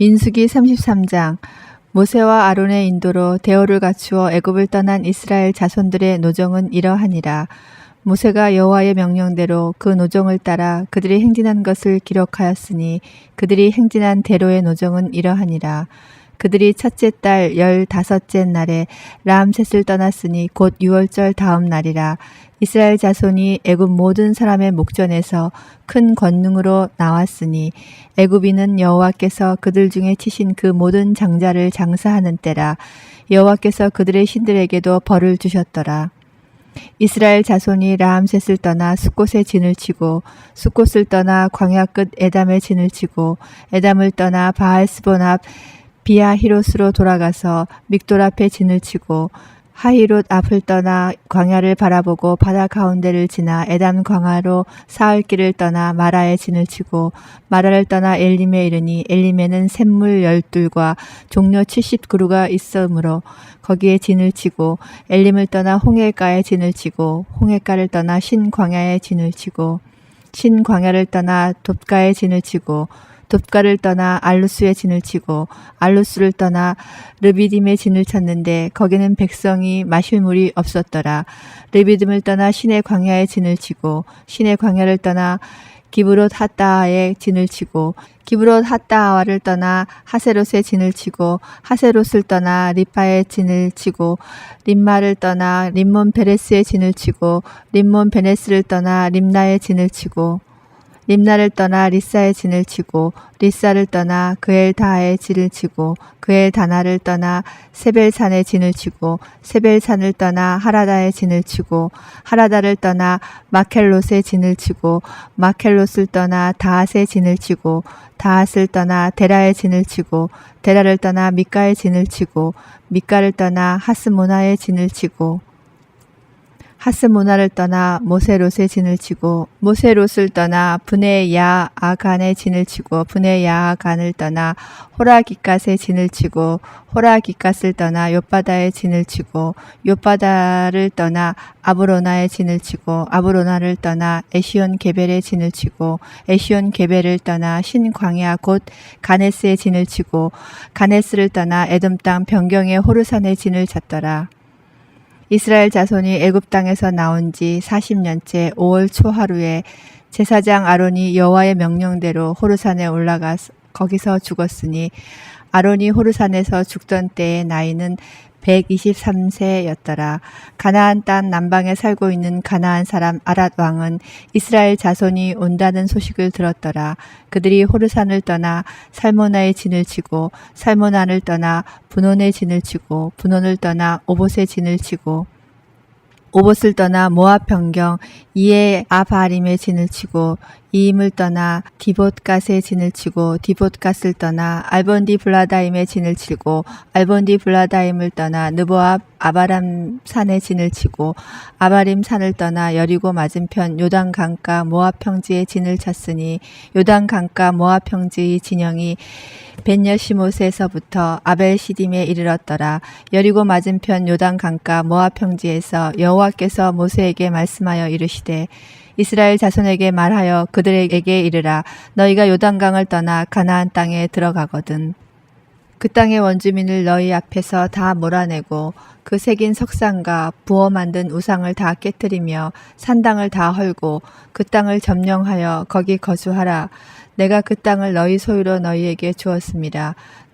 민수기 33장 모세와 아론의 인도로 대오를 갖추어 애굽을 떠난 이스라엘 자손들의 노정은 이러하니라. 모세가 여호와의 명령대로 그 노정을 따라 그들이 행진한 것을 기록하였으니 그들이 행진한 대로의 노정은 이러하니라. 그들이 첫째 달 열다섯째 날에 라암셋을 떠났으니 곧 유월절 다음 날이라. 이스라엘 자손이 애굽 모든 사람의 목전에서 큰 권능으로 나왔으니 애굽인은 여호와께서 그들 중에 치신 그 모든 장자를 장사하는 때라. 여호와께서 그들의 신들에게도 벌을 주셨더라. 이스라엘 자손이 라암셋을 떠나 숫곳에 진을 치고 숫곳을 떠나 광야 끝 에담에 진을 치고 에담을 떠나 바알스본 앞 비아 히롯으로 돌아가서 믹돌 앞에 진을 치고 하히롯 앞을 떠나 광야를 바라보고 바다 가운데를 지나 에담 광야로 사흘 길을 떠나 마라에 진을 치고 마라를 떠나 엘림에 이르니 엘림에는 샘물 열둘과 종려 칠십 그루가 있으므로 거기에 진을 치고 엘림을 떠나 홍해가에 진을 치고 홍해가를 떠나 신 광야에 진을 치고 신 광야를 떠나 돕가에 진을 치고 돕가를 떠나 알루스에 진을 치고 알루스를 떠나 르비딤에 진을 쳤는데 거기는 백성이 마실 물이 없었더라. 르비딤을 떠나 신의 광야에 진을 치고 신의 광야를 떠나 기브롯 핫다하에 진을 치고 기브롯 핫다하와를 떠나 하세롯에 진을 치고 하세롯을 떠나 리파에 진을 치고 림마를 떠나 림몬 베레스에 진을 치고 림몬 베네스를 떠나 림나에 진을 치고 림나를 떠나 리사의 진을 치고 리사를 떠나 그엘다하의 진을 치고 그엘다나를 떠나 세벨산의 진을 치고 세벨산을 떠나 하라다의 진을 치고 하라다를 떠나 마켈롯의 진을 치고 마켈롯을 떠나 다핫의 진을 치고 다핫을 떠나 데라의 진을 치고 데라를 떠나 미가의 진을 치고 미가를 떠나 하스모나의 진을 치고 하스 모나를 떠나 모세롯의 진을 치고 모세롯을 떠나 분의 야아간의 진을 치고 분의 야아간을 떠나 호라기갓의 진을 치고 호라기갓을 떠나 욥바다의 진을 치고 욥바다를 떠나 아브로나의 진을 치고 아브로나를 떠나 에시온 게벨의 진을 치고 에시온 게벨을 떠나 신광야 곧 가네스의 진을 치고 가네스를 떠나 에돔 땅 변경의 호르산의 진을 쳤더라. 이스라엘 자손이 애굽 땅에서 나온 지 40년째 5월 초 하루에 제사장 아론이 여호와의 명령대로 호르산에 올라가 거기서 죽었으니 아론이 호르산에서 죽던 때의 나이는 123세였더라. 가나안 땅 남방에 살고 있는 가나안 사람 아랏 왕은 이스라엘 자손이 온다는 소식을 들었더라. 그들이 호르산을 떠나 살모나의 진을 치고 살모나를 떠나 분온의 진을 치고 분온을 떠나 오봇의 진을 치고 오봇을 떠나 모압 변경 이에 아바림의 진을 치고 이임을 떠나 디봇갓의 진을 치고 디봇갓을 떠나 알본디 블라다임의 진을 치고 알본디 블라다임을 떠나 느보압 아바람 산의 진을 치고 아바림 산을 떠나 여리고 맞은편 요단 강가 모압 평지의 진을 쳤으니 요단 강가 모압 평지의 진영이 벤여시못에서부터 아벨 시딤에 이르렀더라. 여리고 맞은편 요단 강가 모압 평지에서 여호와께서 모세에게 말씀하여 이르시되 이스라엘 자손에게 말하여 그들에게 이르라 너희가 요단강을 떠나 가나안 땅에 들어가거든. 그 땅의 원주민을 너희 앞에서 다 몰아내고 그 새긴 석상과 부어 만든 우상을 다 깨뜨리며 산당을 다 헐고 그 땅을 점령하여 거기 거주하라. 내가 그 땅을 너희 소유로 너희에게 주었습니다.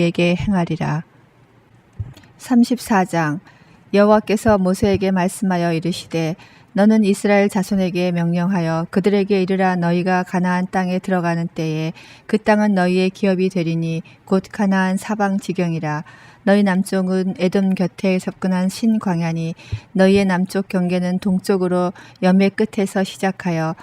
에게 행하리라. 34장 여호와께서 모세에게 말씀하여 이르시되 너는 이스라엘 자손에게 명령하여 그들에게 이르라 너희가 가나안 땅에 들어가는 때에 그 땅은 너희의 기업이 되리니 곧 가나안 사방 지경이라 너희 남쪽은 에돔 곁에 접근한 신광야니 너희의 남쪽 경계는 동쪽으로 염의 끝에서 시작하여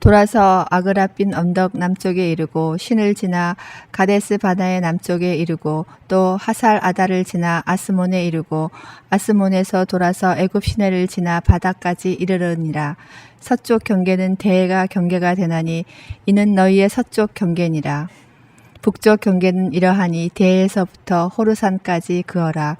돌아서 아그라빈 언덕 남쪽에 이르고 신을 지나 가데스 바다의 남쪽에 이르고 또 하살 아다를 지나 아스몬에 이르고 아스몬에서 돌아서 애굽 시내를 지나 바다까지 이르르니라. 서쪽 경계는 대해가 경계가 되나니 이는 너희의 서쪽 경계니라 북쪽 경계는 이러하니 대에서부터 호르산까지 그어라.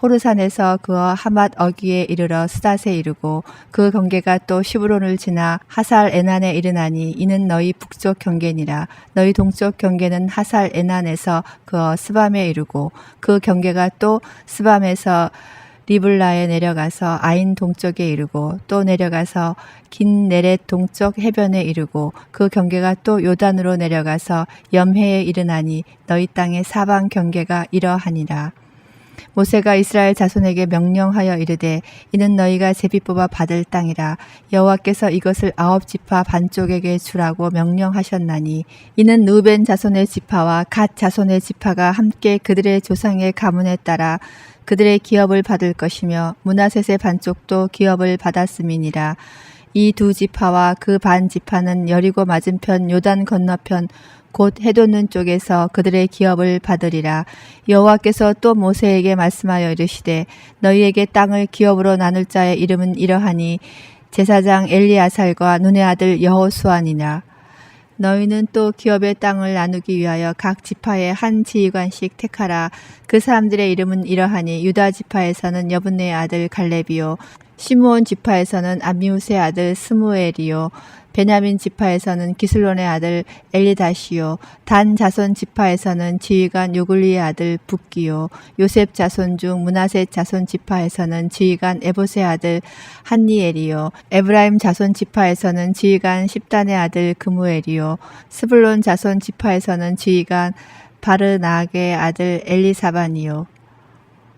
호르산에서 그어 하맛 어기에 이르러 스닷에 이르고 그 경계가 또 시브론을 지나 하살 에난에 이르나니 이는 너희 북쪽 경계니라 너희 동쪽 경계는 하살 에난에서 그어 스밤에 이르고 그 경계가 또 스밤에서 리블라에 내려가서 아인 동쪽에 이르고 또 내려가서 긴 네렛 동쪽 해변에 이르고 그 경계가 또 요단으로 내려가서 염해에 이르나니 너희 땅의 사방 경계가 이러하니라. 모세가 이스라엘 자손에게 명령하여 이르되 이는 너희가 제비 뽑아 받을 땅이라. 여호와께서 이것을 아홉 지파 반쪽에게 주라고 명령하셨나니 이는 누벤 자손의 지파와 갓 자손의 지파가 함께 그들의 조상의 가문에 따라 그들의 기업을 받을 것이며 문하셋의 반쪽도 기업을 받았음이니라. 이 두 지파와 그 반 지파는 여리고 맞은편 요단 건너편 곧 해돋는 쪽에서 그들의 기업을 받으리라. 여호와께서 또 모세에게 말씀하여 이르시되 너희에게 땅을 기업으로 나눌 자의 이름은 이러하니 제사장 엘리아살과 눈의 아들 여호수아니라. 너희는 또 기업의 땅을 나누기 위하여 각 지파의 한 지휘관씩 택하라. 그 사람들의 이름은 이러하니 유다 지파에서는 여분의 아들 갈렙이요 시므온 지파에서는 암미우스의 아들 스무엘이요. 베냐민 지파에서는 기슬론의 아들 엘리다시요. 단 자손 지파에서는 지휘관 요글리의 아들 붓기요. 요셉 자손 중 문하셋 자손 지파에서는 지휘관 에봇의 아들 한니엘이요. 에브라임 자손 지파에서는 지휘관 십단의 아들 그무엘이요. 스불론 자손 지파에서는 지휘관 바르나게 아들 엘리사반이요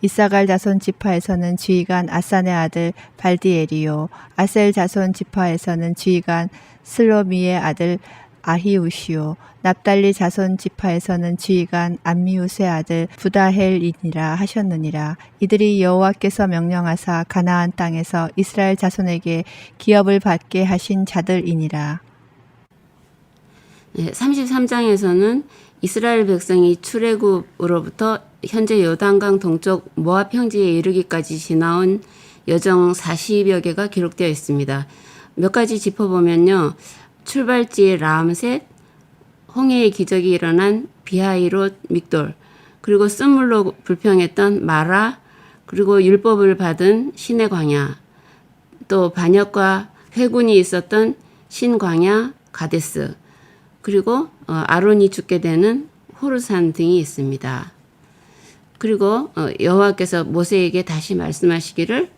이사갈 자손 지파에서는 지휘관 아산의 아들 발디엘이요. 아셀 자손 지파에서는 지휘관 슬로미의 아들 아히우시요. 납달리 자손 지파에서는 지휘관 암미우스의 아들 부다헬이니라 하셨느니라. 이들이 여호와께서 명령하사 가나안 땅에서 이스라엘 자손에게 기업을 받게 하신 자들이니라. 네, 33장에서는 이스라엘 백성이 출애굽으로부터 현재 요단강 동쪽 모압 평지에 이르기까지 지나온 여정 40여 개가 기록되어 있습니다. 몇 가지 짚어보면요. 출발지 라암셋, 홍해의 기적이 일어난 비하이롯 믹돌, 그리고 쓴물로 불평했던 마라, 그리고 율법을 받은 신의 광야, 또 반역과 회군이 있었던 신광야 가데스, 그리고 어, 아론이 죽게 되는 호르산 등이 있습니다. 그리고 어, 여호와께서 모세에게 다시 말씀하시기를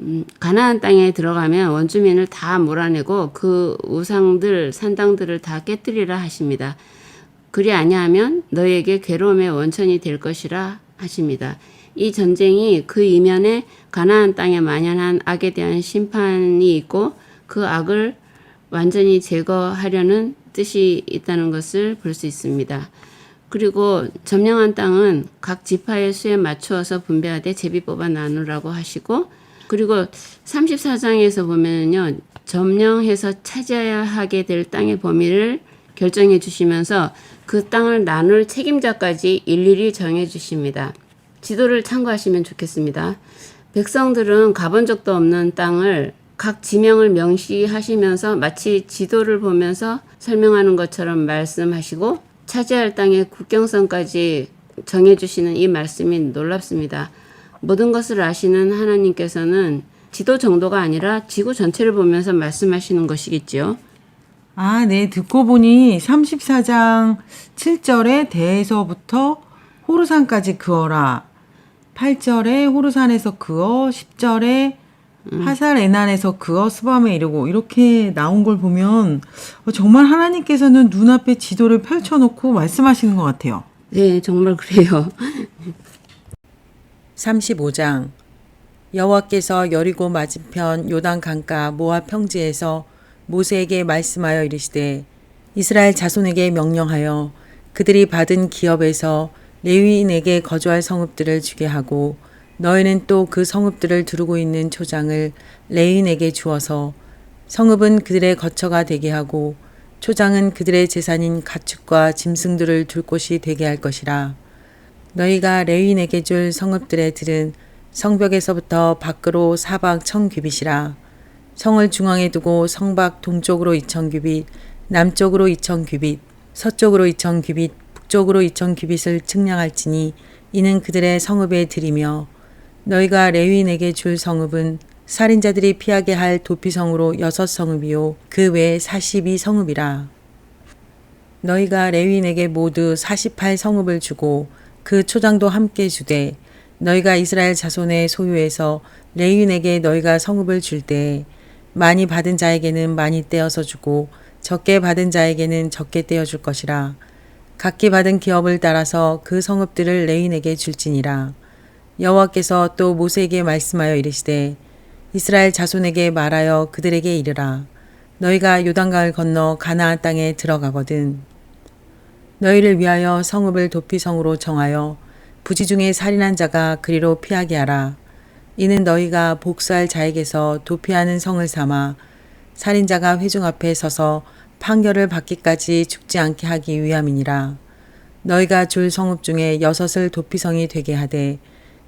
음, 가나안 땅에 들어가면 원주민을 다 몰아내고 그 우상들 산당들을 다 깨뜨리라 하십니다. 그리 아니하면 너희에게 괴로움의 원천이 될 것이라 하십니다. 이 전쟁이 그 이면에 가나안 땅에 만연한 악에 대한 심판이 있고 그 악을 완전히 제거하려는 뜻이 있다는 것을 볼 수 있습니다. 그리고 점령한 땅은 각 지파의 수에 맞추어서 분배하되 제비 뽑아 나누라고 하시고 그리고 34장에서 보면요. 점령해서 차지해야 하게 될 땅의 범위를 결정해 주시면서 그 땅을 나눌 책임자까지 일일이 정해 주십니다. 지도를 참고하시면 좋겠습니다. 백성들은 가본 적도 없는 땅을 각 지명을 명시하시면서 마치 지도를 보면서 설명하는 것처럼 말씀하시고 차지할 땅의 국경선까지 정해주시는 이 말씀이 놀랍습니다. 모든 것을 아시는 하나님께서는 지도 정도가 아니라 지구 전체를 보면서 말씀하시는 것이겠지요. 아, 네. 듣고 보니 34장 7절에 대에서부터 호르산까지 그어라. 8절에 호르산에서 그어, 10절에 하살 에난에서 그어 스밤에 이르고 이렇게 나온 걸 보면 어, 정말 하나님께서는 눈앞에 지도를 펼쳐놓고 말씀하시는 것 같아요. 네, 정말 그래요. 35장 여호와께서 여리고 맞은편 요단 강가 모압 평지에서 모세에게 말씀하여 이르시되 이스라엘 자손에게 명령하여 그들이 받은 기업에서 레위인에게 거주할 성읍들을 주게 하고 너희는 또 그 성읍들을 두르고 있는 초장을 레위인에게 주어서 성읍은 그들의 거처가 되게 하고 초장은 그들의 재산인 가축과 짐승들을 둘 곳이 되게 할 것이라. 너희가 레위인에게 줄 성읍들의 들은 성벽에서부터 밖으로 사방 천 규빗이라. 성을 중앙에 두고 성밖 동쪽으로 이천 규빗, 남쪽으로 이천 규빗, 서쪽으로 이천 규빗, 북쪽으로 이천 규빗을 측량할지니 이는 그들의 성읍에 들이며 너희가 레위인에게 줄 성읍은 살인자들이 피하게 할 도피성으로 여섯 성읍이요. 그 외에 사십이 성읍이라. 너희가 레위인에게 모두 48 성읍을 주고 그 초장도 함께 주되 너희가 이스라엘 자손의 소유에서 레위인에게 너희가 성읍을 줄 때 많이 받은 자에게는 많이 떼어서 주고 적게 받은 자에게는 적게 떼어 줄 것이라. 각기 받은 기업을 따라서 그 성읍들을 레위인에게 줄지니라 여호와께서 또 모세에게 말씀하여 이르시되 이스라엘 자손에게 말하여 그들에게 이르라 너희가 요단강을 건너 가나안 땅에 들어가거든 너희를 위하여 성읍을 도피성으로 정하여 부지 중에 살인한 자가 그리로 피하게 하라. 이는 너희가 복수할 자에게서 도피하는 성을 삼아 살인자가 회중 앞에 서서 판결을 받기까지 죽지 않게 하기 위함이니라. 너희가 줄 성읍 중에 여섯을 도피성이 되게 하되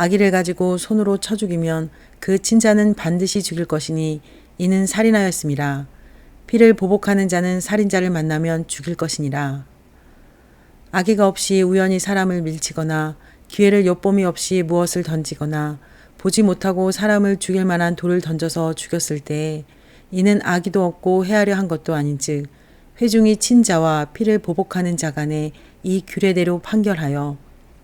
아기를 가지고 손으로 쳐 죽이면 그 친자는 반드시 죽일 것이니 이는 살인하였음이라. 피를 보복하는 자는 살인자를 만나면 죽일 것이니라. 아기가 없이 우연히 사람을 밀치거나 기회를 엿봄이 없이 무엇을 던지거나 보지 못하고 사람을 죽일 만한 돌을 던져서 죽였을 때 이는 악의도 없고 헤아려 한 것도 아닌즉 회중이 친자와 피를 보복하는 자 간에 이 규례대로 판결하여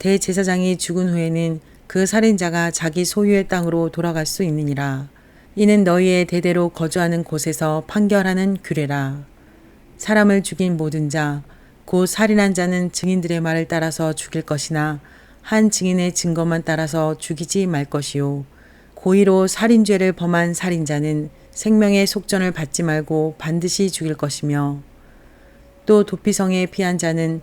대제사장이 죽은 후에는 그 살인자가 자기 소유의 땅으로 돌아갈 수 있느니라. 이는 너희의 대대로 거주하는 곳에서 판결하는 규례라. 사람을 죽인 모든 자, 곧 살인한 자는 증인들의 말을 따라서 죽일 것이나 한 증인의 증거만 따라서 죽이지 말 것이요. 고의로 살인죄를 범한 살인자는 생명의 속전을 받지 말고 반드시 죽일 것이며 또 도피성에 피한 자는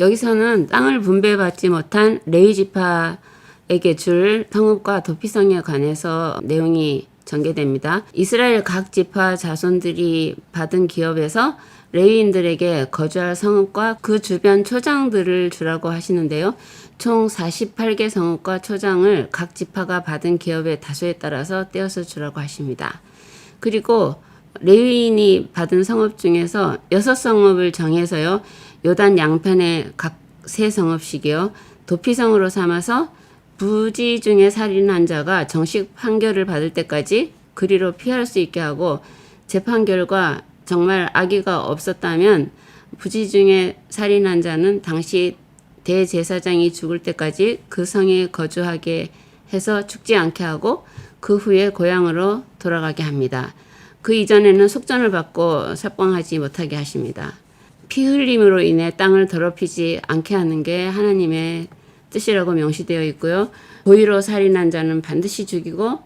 여기서는 땅을 분배받지 못한 레위 지파에게 줄 성읍과 도피성에 관해서 내용이 전개됩니다. 이스라엘 각 지파 자손들이 받은 기업에서 레위인들에게 거주할 성읍과 그 주변 초장들을 주라고 하시는데요. 총 48개 성읍과 초장을 각 지파가 받은 기업의 다수에 따라서 떼어서 주라고 하십니다. 그리고 레위인이 받은 성읍 중에서 여섯 성읍을 정해서요. 요단 양편에 각세 성읍씩이요. 도피성으로 삼아서 부지 중에 살인한 자가 정식 판결을 받을 때까지 그리로 피할 수 있게 하고 재판 결과 정말 아기가 없었다면 부지 중에 살인한 자는 당시 대제사장이 죽을 때까지 그 성에 거주하게 해서 죽지 않게 하고 그 후에 고향으로 돌아가게 합니다. 그 이전에는 속전을 받고 삭방하지 못하게 하십니다. 피 흘림으로 인해 땅을 더럽히지 않게 하는 게 하나님의 뜻이라고 명시되어 있고요. 고의로 살인한 자는 반드시 죽이고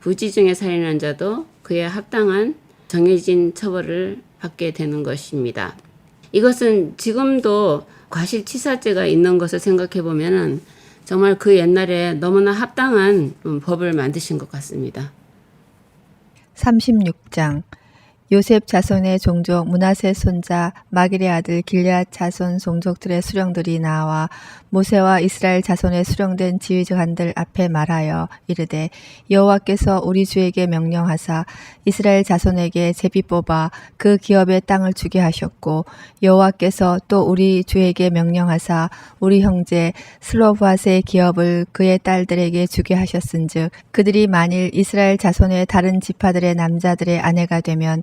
부지 중에 살인한 자도 그에 합당한 정해진 처벌을 받게 되는 것입니다. 이것은 지금도 과실치사죄가 있는 것을 생각해 보면은 정말 그 옛날에 너무나 합당한 음, 법을 만드신 것 같습니다. 36장 요셉 자손의 종족 문하세 손자 마길의 아들 길앗 자손 종족들의 수령들이 나와 모세와 이스라엘 자손의 수령된 지휘관들 앞에 말하여 이르되 여호와께서 우리 주에게 명령하사 이스라엘 자손에게 제비 뽑아 그 기업의 땅을 주게 하셨고 여호와께서 또 우리 주에게 명령하사 우리 형제 슬로브앗의 기업을 그의 딸들에게 주게 하셨은즉 그들이 만일 이스라엘 자손의 다른 지파들의 남자들의 아내가 되면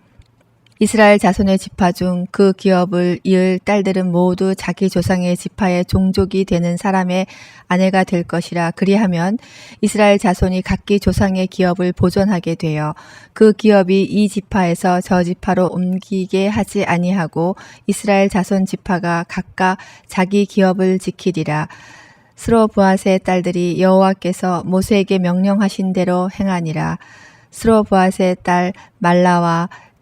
이스라엘 자손의 지파 중 그 기업을 이을 딸들은 모두 자기 조상의 지파의 종족이 되는 사람의 아내가 될 것이라 그리하면 이스라엘 자손이 각기 조상의 기업을 보존하게 되어 그 기업이 이 지파에서 저 지파로 옮기게 하지 아니하고 이스라엘 자손 지파가 각각 자기 기업을 지키리라. 스로브앗의 딸들이 여호와께서 모세에게 명령하신 대로 행하니라. 스로브앗의 딸 말라와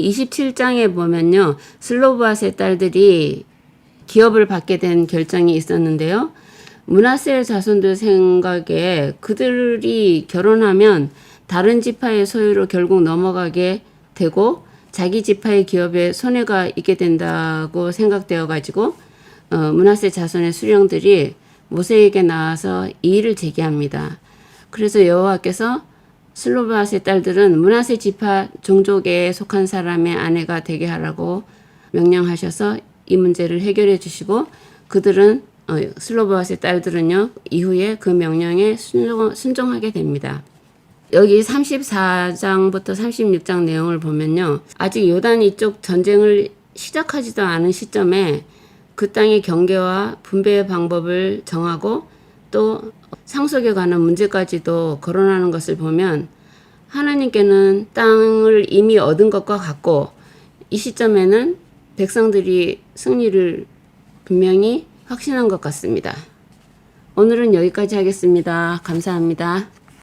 27장에 보면요. 슬로브앗의 딸들이 기업을 받게 된 결정이 있었는데요. 문하세 자손들 생각에 그들이 결혼하면 다른 지파의 소유로 결국 넘어가게 되고 자기 지파의 기업에 손해가 있게 된다고 생각되어 가지고 어, 문하세 자손의 수령들이 모세에게 나와서 이의를 제기합니다. 그래서 여호와께서 슬로바스의 딸들은 문하세 지파 종족에 속한 사람의 아내가 되게 하라고 명령하셔서 이 문제를 해결해 주시고 그들은 어, 슬로바스의 딸들은요 이후에 그 명령에 순종, 순종하게 됩니다. 여기 34장부터 36장 내용을 보면요. 아직 요단 이쪽 전쟁을 시작하지도 않은 시점에 그 땅의 경계와 분배의 방법을 정하고 또 상속에 관한 문제까지도 거론하는 것을 보면 하나님께는 땅을 이미 얻은 것과 같고 이 시점에는 백성들이 승리를 분명히 확신한 것 같습니다. 오늘은 여기까지 하겠습니다. 감사합니다.